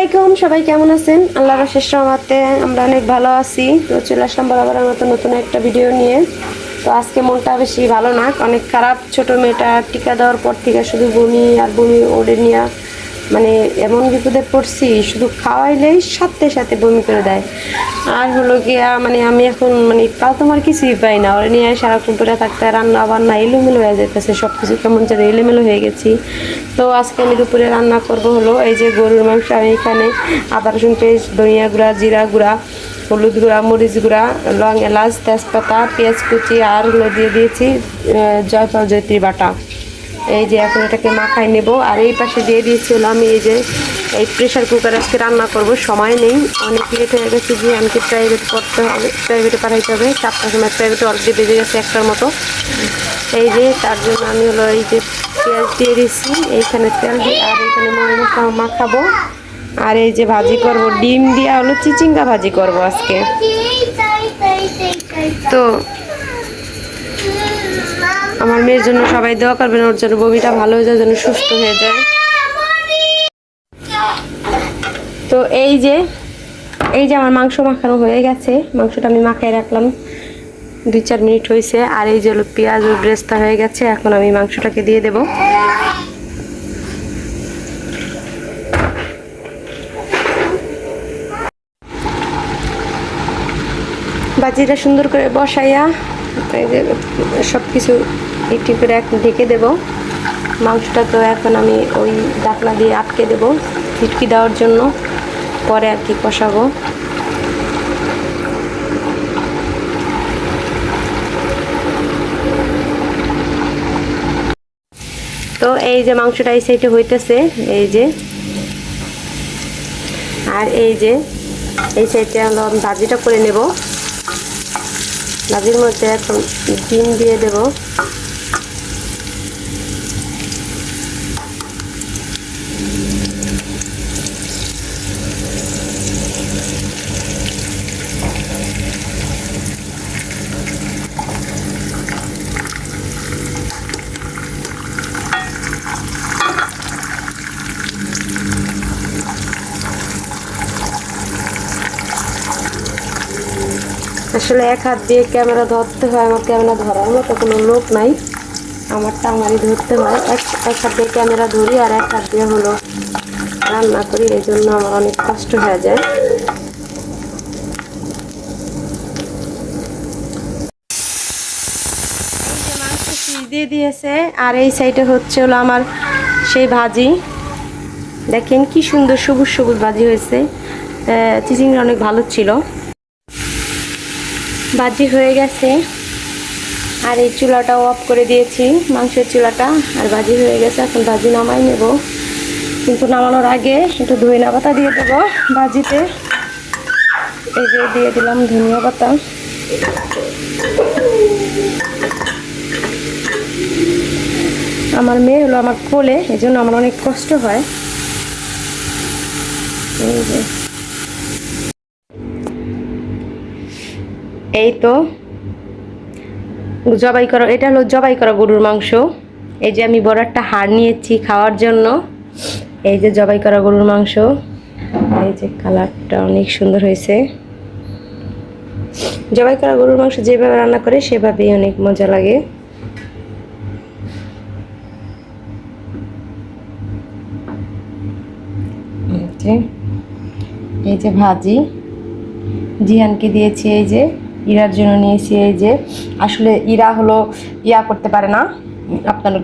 আলাইকুম, সবাই কেমন আছেন? আল্লাহর শেষ রহমাতে আমরা অনেক ভালো আছি। তো চলে আসলাম বরাবর মতো নতুন একটা ভিডিও নিয়ে। তো আজকে মনটা বেশি ভালো না, অনেক খারাপ। ছোট মেয়েটা টিকা দেওয়ার পর থেকে শুধু বমি আর বমি ওড়ে নিয়ে। মানে এমন বিপদে পড়ছি, শুধু খাওয়াইলেই সাথে সাথে বমি করে দেয়। আর হলো গিয়া মানে আমি এখন মানে তাও তোমার কিছুই পাই না। ওরা নিয়ে সারাক্ষণ পরে থাকতে, রান্না বান্না এলোমেলো হয়ে যেতেছে সব কিছু কেমন যেন এলোমেলো হয়ে গেছি। তো আজকে আমি দুপুরে রান্না করব হলো, এই যে গরুর মাংস আমি এখানে আদা, রসুন, পেস্ট, ধনিয়া গুঁড়া, জিরা গুঁড়া, হলুদ গুঁড়া, মরিচ গুঁড়া, লং এলাচ, তেজপাতা, পেঁয়াজ কুচি, আর হলো দিয়ে দিয়েছি জয়ফল, জয়ত্রী বাটা। এই যে এখন এটাকে মাখাই নেব, আর এই পাশে দিয়ে দিয়েছিল আমি এই যে এই প্রেশার কুকার আজকে রান্না করব। সময় নেই। অনেক লেট হয়ে গেছে যে আমাকে প্রাইভেট করতে হবে প্রাইভেটে পাঠাইতে হবে। চারটার সময় প্রাইভেটে অলরেডি বেজে গেছে একটার মতো। এই যে তার জন্য আমি হলো এই যে পেঁয়াজ দিয়ে দিচ্ছি এইখানে তেল দিয়ে আর এইখানে মশলা মাখাবো। আর এই যে ভাজি করব। ডিম দিয়ে হলো চিচিঙ্গা ভাজি করব আজকে। তো আমার মেয়ের জন্য সবাই দোয়া করবেন। ওর জন্য বমিটা ভালো হয়ে যায়, যেন সুস্থ হয়ে যায়। এই যে এই যে আমার মাংস মাখানো হয়ে গেছে। মাংসটা আমি মাখাই রাখলাম। দুই চার মিনিট হয়েছে আর এই যে পেঁয়াজ ও ব্রেস্তা হয়ে গেছে, এখন আমি মাংসটাকে দিয়ে দেব। বাজিটা সুন্দর করে বসাইয়া সব কিছু একটু করে এখন ঢেকে দেব। মাংসটা তো এখন আমি ওই ডাকনা দিয়ে আটকে দেব, ছিটকি দেওয়ার জন্য। পরে আর কি কষাবো। তো এই যে মাংসটা এই সাইডে হইতেছে, এই যে। আর এই যে, এই সাইডে হলো আমি ভাজিটা করে নেব। ভাজির মধ্যে এখন ডিম দিয়ে দেব। আসলে এক হাত দিয়ে ক্যামেরা ধরতে হয়, আমার ক্যামেরা ধরার মতো কোনো লোক নাই। আমারটা আমারই ধরতে হয়। এক এক হাত দিয়ে ক্যামেরা ধরি আর এক হাত দিয়ে হলো রান্না করি, এই জন্য আমার অনেক কষ্ট হয়ে যায়। দিয়ে দিয়েছে, আর এই সাইডে হচ্ছে হলো আমার সেই ভাজি। দেখেন কি সুন্দর সবুজ সবুজ ভাজি হয়েছে। চিচিংটা অনেক ভালো ছিল। ভাজি হয়ে গেছে। আর এই চুলাটাও অফ করে দিয়েছি, মাংসের চুলাটা। আর ভাজি হয়ে গেছে, এখন ভাজি নামাই নেব। কিন্তু নামানোর আগে একটু ধনিয়া পাতা দিয়ে দেবো ভাজিতে এই যে দিয়ে দিলাম ধনিয়া পাতা। আমার মেয়ে হলো আমার কোলে এই জন্য আমার অনেক কষ্ট হয়। এই যে। এই তো। জবাই করা, এটা হলো জবাই করা গরুর মাংস। এই যে আমি বড় একটা হাড় নিয়েছি খাওয়ার জন্য। এই যে জবাই করা গরুর মাংস। এই যে কালারটা অনেক সুন্দর হয়েছে। জবাই করা গরুর মাংস যেভাবে রান্না করে, সেভাবেই অনেক মজা লাগে। এই যে ভাজি। জিহানকে দিয়েছি এই যে। ইরার জন্য নিয়েছি এই যে, আসলে ইরা হলো ইয়া করতে পারে না। আপনার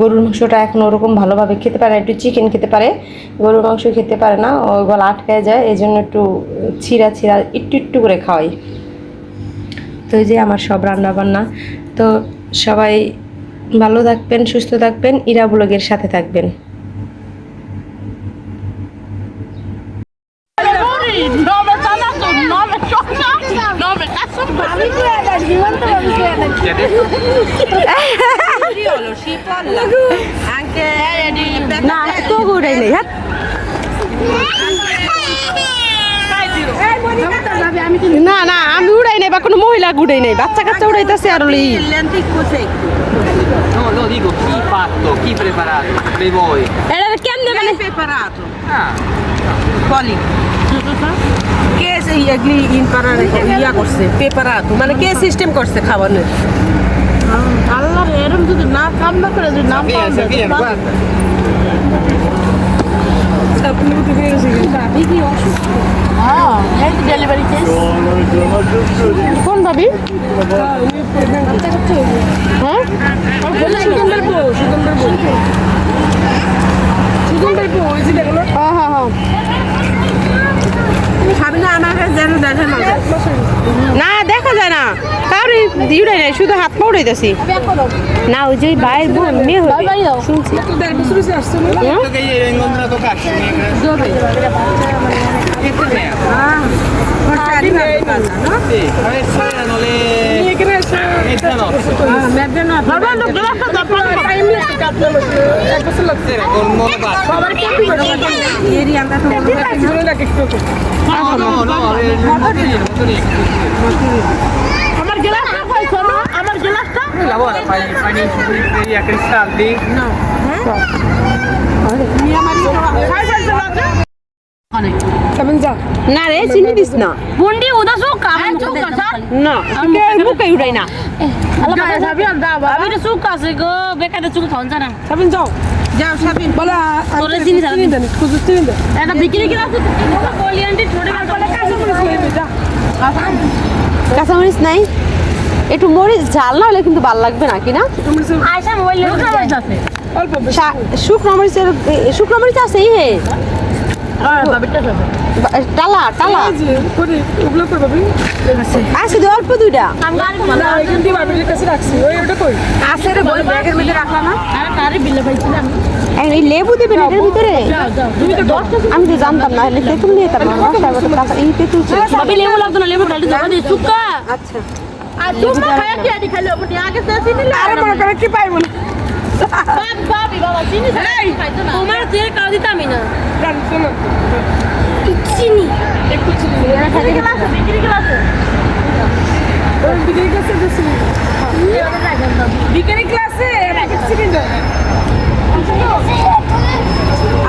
গরুর মাংসটা এখন ওরকম ভালোভাবে খেতে পারে একটু চিকেন খেতে পারে। গরুর মাংস খেতে পারে না, ও গলা আটকায় যায় এই জন্য একটু ছিঁড়া ছিঁড়া একটু একটু করে খাওয়াই। তো এই যে আমার সব রান্না বান্না তো সবাই ভালো থাকবেন, সুস্থ থাকবেন, ইরা ব্লগের সাথে থাকবেন। না তো ঘুরাই নেই হ্যাঁ না না আমি উড়াই নাই বা কোনো মহিলা উড়াই নাই বাচ্চা কাচ্চা উড়াইতেছে আর ওই il lenticchio secco. No, no, dico chi fatto, chi preparato, per voi. এটা কেমনে মানে Preparato. Ah, কলিগ কে সেই এগুলি ইন পাড়ার ইয়া করছে পেপার আতো? মানে কে সিস্টেম করছে খাবারের আল্লাহ এরম যদি না কাম না করে যদি না পাওয়া তাহলে- হ্যাঁ, কেস কোন ভাবি? হ্যাঁ? হ্যাঁ হ্যাঁ হ্যাঁ। না দেখে যায়। না কাউরি দিউটাই নাই শুধু হাত পা উড়াইতেছি। না ওই যে বোন মেয়ে হবে শুনছি। cash. আমার গ্লাসটা কই আমার গ্লাসটা lavora, fai, fai in frigoriferi a cristalli? না রে চিনি দিস না বুন্ডি উদা সুকা আমি সুকা স্যার না বুকে উড়াই না। আল্লাহ ভাই সাবি আন্দা আমি তো সুকা আছে গো বেকারে সুকা খাওন জানা। সাবিন যাও। যাও সাবিন। বলা তোরে চিনি জানা এটা বিক্রি কি আছে বলি আন্টি ছোট বলে কাছে কাঁচামরিচ নাই। একটু মরিচ ঝাল না হলে কিন্তু ভালো লাগবে না কি না? আয়সা মোবাইল লোক আছে। শা- শুকনো মরিচের এ, শুকনো মরিচ আছে হে। হ্যাঁ টালা টালা। আছে। তো অল্প দুইটা। আছে রে ব্যাগের না। এই লেবু দেবেন এটার ভিতরে? আমি তো জানতাম না তেঁতুল নিয়ে এই তেঁতুল লেবু লাগতো না লেবু দিয়ে আচ্ছা। আর তুমি খায়া কি আদি খাইলে আগে আরে মনে করে কি পাইবো? না বাপ বাবি বাবা চিনি খাইতো না তোমার তেল কাউ দিতামই না। চিনি একটু চিনি। বিক্রি ক্লাসে বিক্রি ক্লাসে বিকেলে ক্লাসে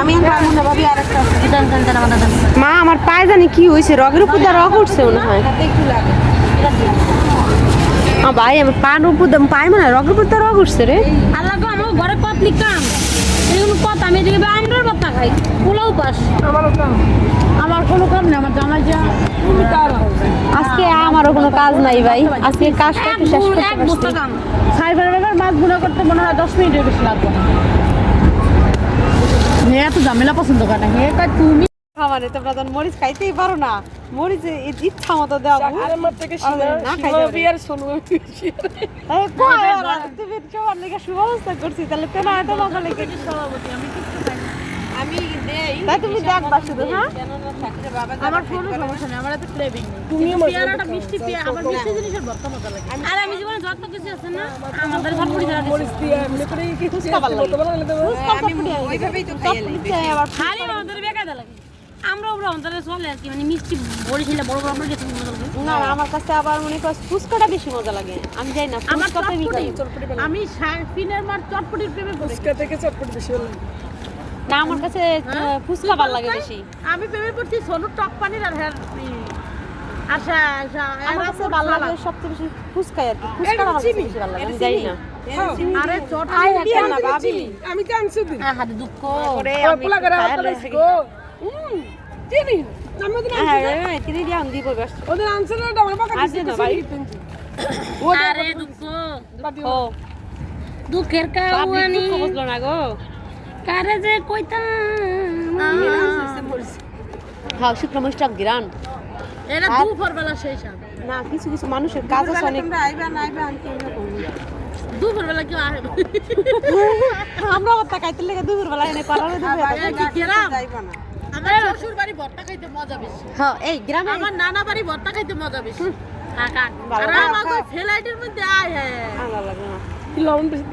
আমি পারব না ভাবি আর একটা দেন দেন দেন আমাদের দেন মা আমার পায়ে জানি কি হয়েছে? রগের উপর দিয়ে রগ উঠছে মনে হয়। একটু লাগে। আ ভাই আমার পায়ের উপর পায়ে মানে রগের উপর দিয়ে রগ উঠছে রে। আল্লাহ আমার ঘরে পাতলি কাম এরকম আমি এদিকে আমরার পাতা খাই পোলাও পাস। আমারও কাম আমার কোনো কাম নেই আমার জামাই যা আজকে আমারও কোনো কাজ নাই ভাই। আজকে কাজটা এক একটু শেষ করতে এক বস্তা পারছি কাম সাইবার ব্যাপার মাছ গুঁড়ো করতে মনে হয় দশ মিনিটের বেশি লাগবে না। এত ঝামেলা পছন্দ করে না। তুমি খাবারে তোমরা তো মরিচ খাইতেই পারো না মরিচ ইচ্ছা মতো দেওয়া আমার থেকে না। আর শোনো এই কই তুমি সবার লেগে সুব্যবস্থা করছি তাহলে এত মজা লেগে সভাপতি আমি কিছু খাই আমি দেই। তাই তুমি দেখবা শুধু হ্যাঁ? আমার কোনো সমস্যা নেই আমার এত ক্রেভিং নেই। কিন্তু পেয়ারাটা মিষ্টি পেয়ারা আমার মিষ্টি জিনিসের ভর্তা মজা লাগে। আর আমি জীবনে যত কিছু আছে না আমাদের ঝটপটি ছাড়া কিছু ফুচকা ভালো লাগে ফুচকা আমি চটপটি আনি। ওইভাবেই তো আবার খালি আমাদের লাগে। আমরা ওরা চলে আর কি মানে মিষ্টি বড়ি বড় বড় আমরা না কাছে আবার মনে কর ফুচকাটা বেশি মজা লাগে। আমি যাই না আমার ফুচকা প্রেমিক আমি। চটপটি আমি সার্ফিনের মার চটপটির প্রেমে পড়েছি থেকে চটপট বেশি ভালো লাগে। না আমার কাছে ফুচকা ভালো লাগে বেশি। আমি প্রেমে পড়ছি টক পানির আর আমার কাছে ভালো লাগে সবচেয়ে বেশি ফুচকাই আর কি। ফুচকা আমার কাছে বেশি ভালো লাগে আমি যাই না। আরে চট আই না ভাবি। আমি জানছি দিন। হাতে দুঃখ। করে ওই আমি পোলা করে হাতে রাখি। গো চিনি হ্যাঁ, হ্যাঁ, তিনি দিয়ে আমি দিব ব্যস্ত। ওদের আনসার না আমার বাবা আর না ভাই। আরে দুঃখ। দুঃখের পাবলিক বুঝলো না গো। কারে যে কইতাম। হ্যাঁ, শুকনো। দুপুর বেলা শেষ না কিছু কিছু মানুষের কাজ আছে অনেক। আইবা না আইবা আমি কেন দুপুর বেলা কেউ আসে আমরা লেগে দুপুর বেলা এনে পারালে দেবে এই কি যাইবা না। আমার শ্বশুর বাড়ি ভর্তা খাইতে মজা বেশি। হ্যাঁ এই গ্রামে আমার নানা বাড়ি ভর্তা খাইতে মজা বেশি। কাকা আর না, আমার ফ্লাইটের মধ্যে আয় হ্যাঁ ভালো লাগল না। লবণ বেশি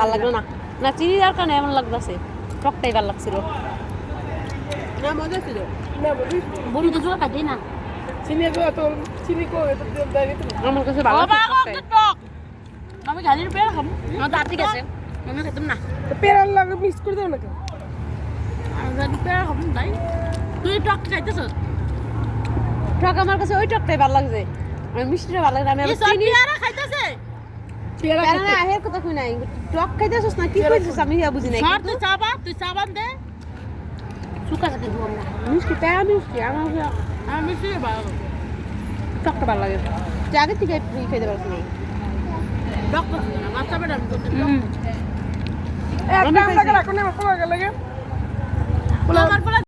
ভালো লাগল না। না চিনি দরকার নেই এমন লাগতেছে টকটাই ভালো লাগছিল। না মজা ছিল। না বলি বলি তো না। চিনি তো এত চিনি কো এত দেয় আমার কাছে ভালো লাগছে টক আমি গালির পেয়ে খাব। আমার দাঁত ঠিক আছে। আমি খেতাম না পেরার লাগে মিক্স করে দাও না কেন আমি গালির পেয়ে খাব তাই। তুই টক খাইতেছ? টক আমার কাছে ওই টকটাই ভালো লাগছে। আর মিষ্টিটা ভালো লাগে আমি চিনি পেয়ারা খাইতেছে? পেয়ারা না হের কথা কই নাই। টক খাইতেছস না কি কইছিস আমি ইয়া বুঝি নাই। তুই চাবা তুই চাবান দে। শুকা সাথে না মিষ্টি প্যারা মিষ্টি আমার কাছে আমি মিষ্টি ভালো টকটা ভালো লাগে। তুই আগে থেকে খাইতে পারছ না? টক বাচ্চা বেটা আমি করতে একটা আমরা